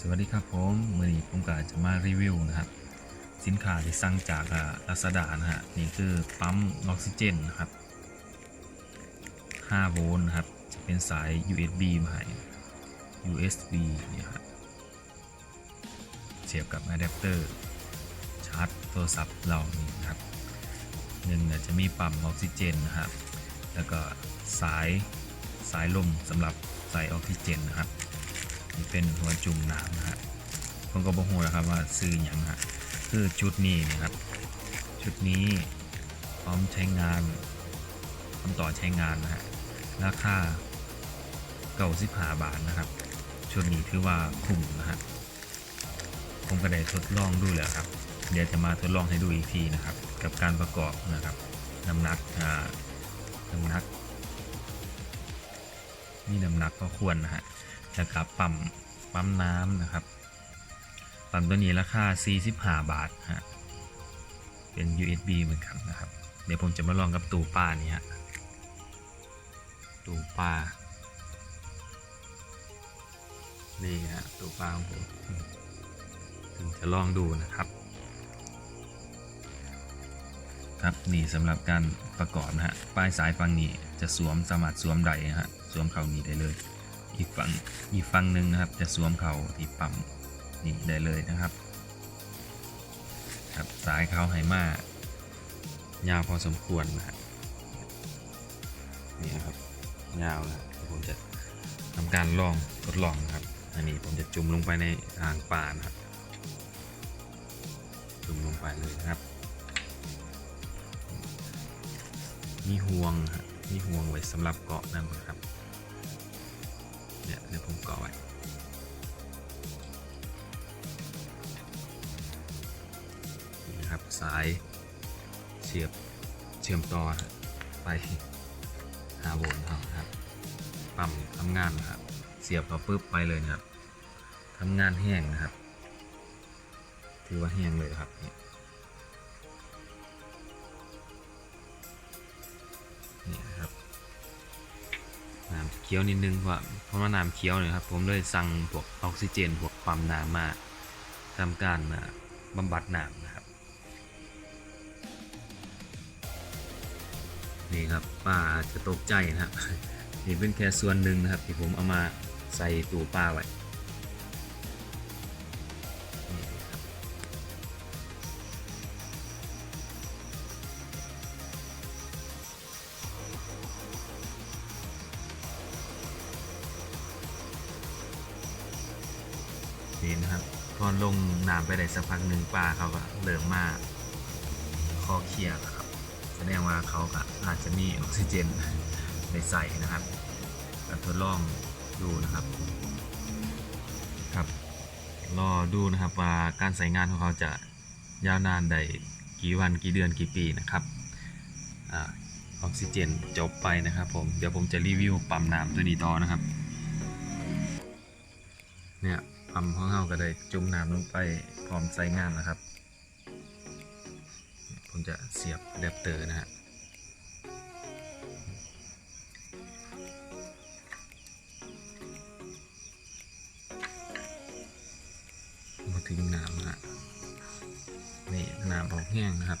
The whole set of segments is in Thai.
สวัสดีครับผมมือนี้ผมก็จะมารีวิวนะครับ สินค้าที่สั่งจากลาซาด้านะฮะนี่คือปั๊มออกซิเจนนะครับ5โวลต์นะครับ จะเป็นสาย USB มาให้ USB นี่ครับเสียบกับอะแดปเตอร์ชาร์จโทรศัพท์เรานี่นะครับหนึ่งจะมีปั๊มออกซิเจนนะครับแล้วก็สายสายลมสำหรับใส่ออกซิเจนนะครับ เป็นหัวจุ่มน้ำนะฮะผมก็บอกหัวแล้วครับว่าซื้ออย่างฮะคือชุดนี้นะครับ ชุดนี้พร้อมใช้งานพร้อมต่อใช้งานนะฮะราคาเก่าสิบหาบาทนะครับ ชุดนี้ถือว่าคุ้มนะฮะผมก็ได้ทดลองดูแล้วครับ เดี๋ยวจะมาทดลองให้ดูอีกทีนะครับ กับการประกอบนะครับน้ำหนักอ่าน้ำหนักมีน้ำหนักก็ควรนะฮะ แล้วก็ปั๊มปั๊มน้ำนะครับ ปั๊มตัวนี้ราคา45 บาทฮะเป็น USB เหมือนกันนะครับ เดี๋ยวผมจะมาลองกับตู้ปลานี่ฮะตู้ปลานี่ฮะตู้ปลาของผมผมจะลองดูนะครับครับนี่สำหรับการประกอบนะฮะปลายสายฝั่งนี้จะสวมสามารถสวมใดนะฮะสวมเข่านี้ได้เลย อีกฝั่งอีกฝั่งหนึ่งนะครับ จะสวมเข่าที่ปั๊มนี่ได้เลยนะครับ ครับสายเขาไหมายาวพอสมควรนะฮะนี่นะครับยาวนะผมจะทำการลองทดลองนะครับ อันนี้ผมจะจุ่มลงไปในอ่างป่านะครับ จุ่มลงไปเลยนะครับ มีห่วงมีห่วงไว้สำหรับเกาะนั่นนะครับ ดี๋ยวผมกาะไว้นี่นะครับสายเสียบเชื่อมต่อไปหาโวลต์เอาครับปั๊มทำงานนะครับ เสียบเข้าปุ๊บไปเลยนะครับทำงานแห้งนะครับ ถือว่าแห้งเลยครับนี่นี่นะครับน้ำเคี้ยวนิดนึงว่า ราะว่าน้ำเคี้ยวเนี่ยครับผมเลยสั่งพวกออกซิเจนพวกความน้ำมาทำการบำบัดน้ำนะครับ นี่ครับป้าจจะตกใจนะครับนี่เป็นแค่ส่วนหนึ่งนะครับ ที่ผมเอามาใส่ตู้ป้าไว้ นี่นะครับ พอลงน้ำไปได้สักพักหนึ่งป้าเขาก็เริ่มมาคอเคลียร์ครับ แสดงว่าเขาก็อาจจะมีออกซิเจนในใส่นะครับก็ทดลองดูนะครับครับรอดูนะครับว่าการใส่งานของเขาจะยาวนานได้กี่วันกี่เดือนกี่ปีนะครับออกซิเจนจบไปนะครับผมเดี๋ยวผมจะรีวิวปั๊มน้ำตัวนี้ต่อนะครับเนี่ย ปั๊มของเราก็ได้จุ่มน้ำลงไปพร้อมใส่งานนะครับ ผมจะเสียบแดปเตอร์นะฮะมาถึงน้ำนะฮะนี่น้ำออกแห้งนะครับ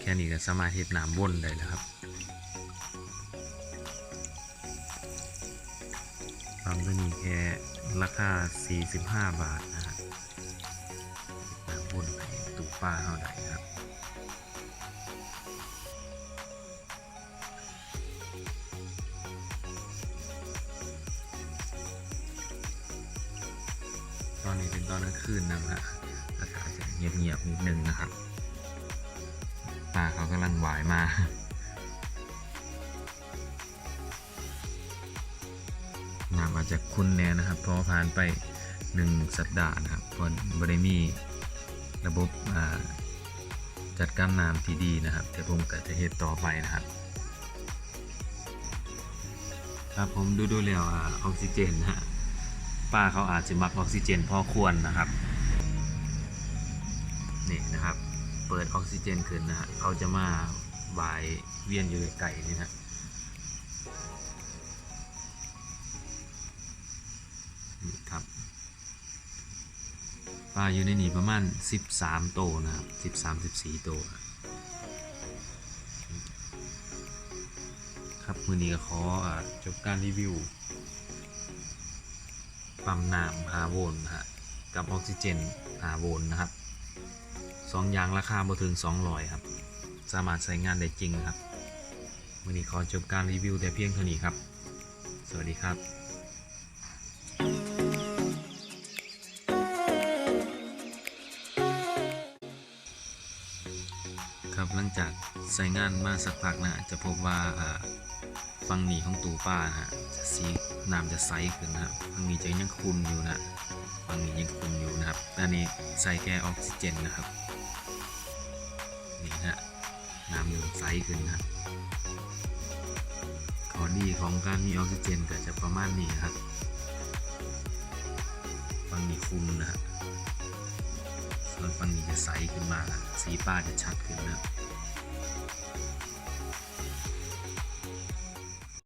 แค่นี้ก็สามารถเห็ดน้ำวนได้แล้วครับ ปั๊มตัวนี้แค่ราคา 45 บาทนะฮะน้ำวนไปตูป้าเท่าไหร่ครับตอนนี้เป็นตอนกลางคืนนะฮะอากาศจะเงียบๆนิดนึงนะครับ ปลาเขากำลังหวายมา น้ำอาจจะคุ้นแน่นะครับเพราะผ่านไปหนึ่งสัปดาห์นะครับพบริมีระบบจัดการน้ำที่ดีนะครับแต่ผมก็จะเฮ็ดต่อไปนะครับครับผมดูดูแล้วออกซิเจนนะฮะป้าเขาอาจจะมักออกซิเจนพอควรนะครับนี่นะครับ เปิดออกซิเจนขึ้นนะฮะเขาจะมาวายเวียนอยู่ไก่นี่นะ ปลาอยู่ในนี้ประมาณ 13 โตวนะครับ 13 14 โตวครับครับมือนี้ก็ขอจบการรีวิว ปั๊มน้ำ5โวลต์นฮะกับออกซิเจน5โวลต์นะครับสองอย่างราคาบ่ถึง 200 ครับ สามารถใช้งานได้จริงครับวันนี้ขอจบการรีวิวแต่เพียงเท่านี้ครับ สวัสดีครับ ครับ หลังจากใช้งานมาสักพักนะจะพบว่าอ่าฟังหนีของตูป้านะฮะจะสีน้ำจะใสขึ้นนะครับฟังนี้จะยังคุนอยู่นะฟังนี้ยังคุนอยู่นะครับอันนี้ใส่แค่ออกซิเจนนะครับนี่นะน้ำเริ่มใสขึ้นนะข้อดีของการมีออกซิเจนก็จะประมาณนี้ครับฟังนี้คุมนะฮะส่ วนฟังนี้จะใสขึ้นมา สีป้าจะชัดขึ้นนะ